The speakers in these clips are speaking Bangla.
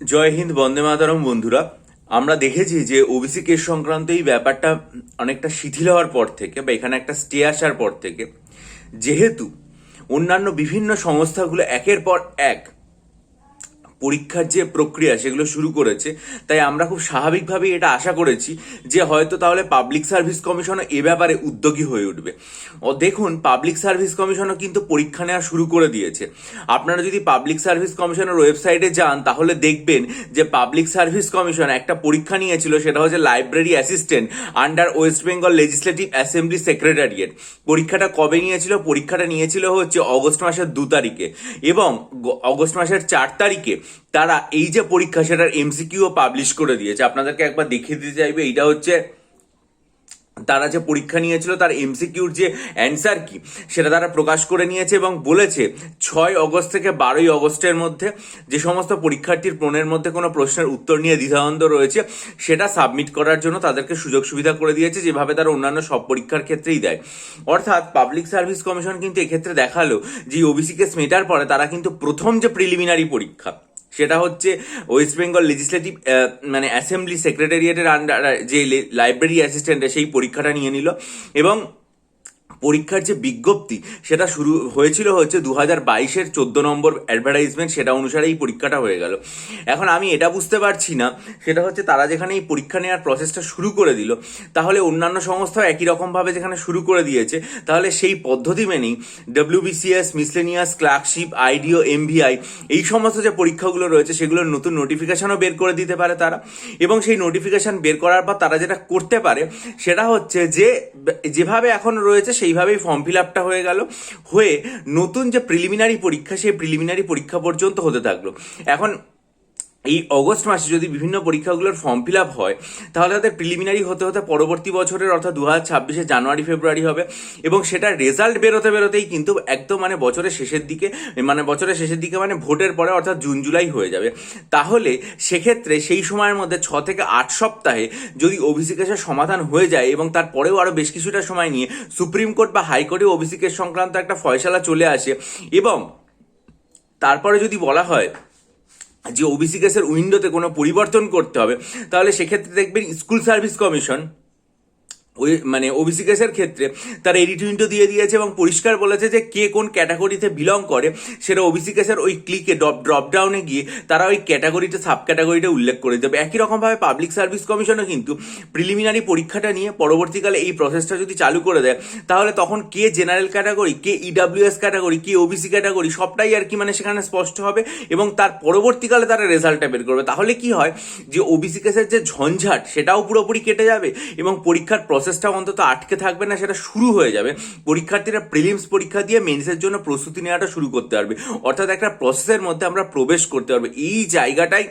জয় হিন্দ, বন্দে মাতারম বন্ধুরা। আমরা দেখেছি যে ওবিসি কেস সংক্রান্ত এই ব্যাপারটা অনেকটা শিথিল হওয়ার পর থেকে বা এখানে একটা স্টে আসার পর থেকে, যেহেতু অন্যান্য বিভিন্ন সংস্থাগুলো একের পর এক পরীক্ষার যে প্রক্রিয়া সেগুলো শুরু করেছে, তাই আমরা খুব স্বাভাবিকভাবেই এটা আশা করেছি যে হয়তো তাহলে পাবলিক সার্ভিস কমিশনও এ ব্যাপারে উদ্যোগী হয়ে উঠবে। ও দেখুন পাবলিক সার্ভিস কমিশনও কিন্তু পরীক্ষা নেওয়া শুরু করে দিয়েছে। আপনারা যদি পাবলিক সার্ভিস কমিশনের ওয়েবসাইটে যান, তাহলে দেখবেন যে পাবলিক সার্ভিস কমিশন একটা পরীক্ষা নিয়েছিল, সেটা হচ্ছে library assistant under West Bengal legislative assembly secretariat পরীক্ষাটা কবে নিয়েছিল? পরীক্ষাটা নিয়েছিল হচ্ছে অগস্ট মাসের দু তারিখে এবং অগস্ট মাসের চার তারিখে। তারা এই যে পরীক্ষা সেটার এমসিকিউ পাবলিশ করে দিয়েছে। আপনাদেরকে একবার দেখিয়ে দিতে চাইবে, এইটা হচ্ছে তারা যে পরীক্ষা নিয়েছিল, তার এমসিকিউর যে অ্যান্সার কি, সেটা তারা প্রকাশ করে নিয়েছে এবং বলেছে, ছয় অগস্ট থেকে বারোই অগস্টের মধ্যে যে সমস্ত পরীক্ষার্থীর প্রণের মধ্যে কোনো প্রশ্নের উত্তর নিয়ে দ্বিধাদ্বন্দ্ব রয়েছে, সেটা সাবমিট করার জন্য তাদেরকে সুযোগ সুবিধা করে দিয়েছে, যেভাবে তারা অন্যান্য সব পরীক্ষার ক্ষেত্রেই দেয়। অর্থাৎ পাবলিক সার্ভিস কমিশন কিন্তু এক্ষেত্রে দেখাল যে ওবিসি কেস মেটার পরে তারা কিন্তু প্রথম যে প্রিলিমিনারি পরীক্ষা সেটা হচ্ছে ওয়েস্ট বেঙ্গল লেজিসলেটিভ মানে অ্যাসেম্বলি সেক্রেটারিয়েটের আন্ডার যে লাইব্রেরি অ্যাসিস্ট্যান্ট সেই পরীক্ষাটা নিয়ে নিল। এবং পরীক্ষার যে বিজ্ঞপ্তি, সেটা শুরু হয়েছিল হচ্ছে দু হাজার বাইশের চোদ্দ নম্বর অ্যাডভার্টাইজমেন্ট সেটা অনুসারে এই পরীক্ষাটা হয়ে গেল। এখন আমি এটা বুঝতে পারছি না, সেটা হচ্ছে তারা যেখানে এই পরীক্ষা নেওয়ার প্রসেসটা শুরু করে দিল, তাহলে অন্যান্য সংস্থাও একই রকমভাবে যেখানে শুরু করে দিয়েছে, তাহলে সেই পদ্ধতি মেনেই WBCS miscellaneous clerkship IDO MVI এই সমস্ত যে পরীক্ষাগুলো রয়েছে, সেগুলোর নতুন নোটিফিকেশনও বের করে দিতে পারে তারা। এবং সেই নোটিফিকেশন বের করার পর তারা যেটা করতে পারে, সেটা হচ্ছে যে, যেভাবে এখন রয়েছে সেইভাবেই ফর্ম ফিল আপটা হয়ে গেল, হয়ে নতুন যে প্রিলিমিনারি পরীক্ষা, সেই প্রিলিমিনারি পরীক্ষা পর্যন্ত হতে থাকল। এখন এই অগস্ট মাসে যদি বিভিন্ন পরীক্ষাগুলোর ফর্ম ফিল আপ হয়, তাহলে তাদের প্রিলিমিনারি হতে হতে পরবর্তী বছরের অর্থাৎ দু হাজার ছাব্বিশে জানুয়ারি, ফেব্রুয়ারি হবে এবং সেটার রেজাল্ট বেরোতে বেরোতেই কিন্তু একদম মানে বছরের শেষের দিকে মানে বছরের শেষের দিকে মানে ভোটের পরে অর্থাৎ জুন, জুলাই হয়ে যাবে। তাহলে সেক্ষেত্রে সেই সময়ের মধ্যে ছ থেকে আট সপ্তাহে যদি ওবিসি কেসের সমাধান হয়ে যায় এবং তারপরেও আরও বেশ কিছুটা সময় নিয়ে সুপ্রিম কোর্ট বা হাইকোর্টে ওবিসি কেস সংক্রান্ত একটা ফয়সালা চলে আসে এবং তারপরে যদি বলা হয় যে ওবিসি গ্যাসের উইন্ডোতে কোনো পরিবর্তন করতে হবে তাহলে সেক্ষেত্রে দেখবেন স্কুল সার্ভিস কমিশন ওই মানে কেসের ক্ষেত্রে তার এডিট উইন্ডো দিয়ে দিয়েছে এবং পরিষ্কার বলেছে যে কে কোন ক্যাটাগরিতে বিলং করে, সেটা কেসের ওই ক্লিকে ড্রপ ড্রপ ডাউনে গিয়ে তারা ওই ক্যাটাগরিতে সাব ক্যাটাগরিটা উল্লেখ করে দেবে। একই রকমভাবে পাবলিক সার্ভিস কমিশনও কিন্তু প্রিলিমিনারি পরীক্ষাটা নিয়ে পরবর্তীকালে এই প্রসেসটা যদি চালু করে দেয়, তাহলে তখন কে জেনারেল ক্যাটাগরি কে ইডাব্লিউএস ক্যাটাগরি কে ওবিসি ক্যাটাগরি সবটাই আর কি মানে সেখানে স্পষ্ট হবে এবং তার পরবর্তীকালে তারা রেজাল্টটা বের করবে। তাহলে কি হয় যে ওবিসি কেসের যে ঝঞ্ঝাট, সেটাও পুরোপুরি কেটে যাবে এবং পরীক্ষার প্রসেসটা অন্তত আটকে থাকবে না, সেটা শুরু হয়ে যাবে। পরীক্ষার্থীরা প্রিলিমস পরীক্ষা দিয়ে মেন্সের জন্য প্রস্তুতি নেওয়াটা শুরু করতে পারবে। অর্থাৎ একটা প্রসেসের মধ্যে আমরা প্রবেশ করতে পারবে। এই জায়গাটাই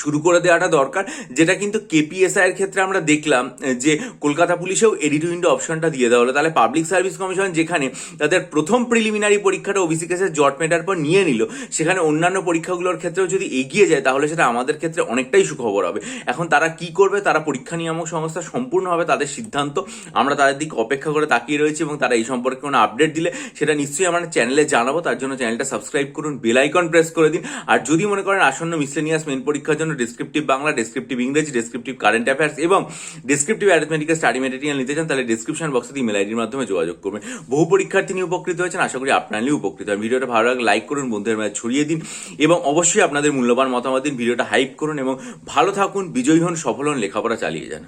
শুরু করে দেওয়াটা দরকার, যেটা কিন্তু কেপিএসআই এর ক্ষেত্রে আমরা দেখলাম, যে কলকাতা পুলিশেও এডিট উইন্ডো অপশনটা দিয়ে দেওয়া হলো। তাহলে পাবলিক সার্ভিস কমিশন যেখানে তাদের প্রথম প্রিলিমিনারি পরীক্ষাটা ওবিসি কেসের জট মেটার পর নিয়ে নিল, সেখানে অন্যান্য পরীক্ষাগুলোর ক্ষেত্রেও যদি এগিয়ে যায়, তাহলে সেটা আমাদের ক্ষেত্রে অনেকটাই সুখবর হবে। এখন তারা কি করবে, তারা পরীক্ষা নিয়ামক সংস্থা সম্পূর্ণভাবে তাদের সিদ্ধান্ত, আমরা তাদের দিকে অপেক্ষা করে তাকিয়ে রয়েছি এবং তারা এই সম্পর্কে কোনো আপডেট দিলে সেটা নিশ্চয়ই আমার চ্যানেলে জানাব, তার জন্য চ্যানেলটা সাবস্ক্রাইব করুন বেল আইকন প্রেস করে দিন। আর যদি মনে করেন আসন্ন মিসলেনিয়াস মেন পরীক্ষার জন্য ডেসক্রিপটিভ বাংলা ডেসক্রিপটিভ ইংরেজি ডেসক্রিপটিভ কারেন্ট অ্যাফেয়ার্স এবং ডেসক্রিপটিভ অ্যারিথমেটিক্যাল স্টাডি মেটেরিয়াল নিতে চান, তাহলে ডিসক্রিপশন বক্সে ইমেল আইডির মাধ্যমে যোগাযোগ করবেন। বহু পরীক্ষার্থী নিয়ে উপকৃত হয়েছেন, আশা করি আপনারাও উপকৃত হয় ভিডিওটা ভালো লাগলে লাইক করুন, বন্ধুদের মাঝে ছড়িয়ে দিন এবং অবশ্যই আপনাদের মূল্যবান মতামত দিন, ভিডিওটা হাইপ করুন এবং ভালো থাকুন, বিজয়ী হন, সফল হন, লেখাপড়া চালিয়ে যান।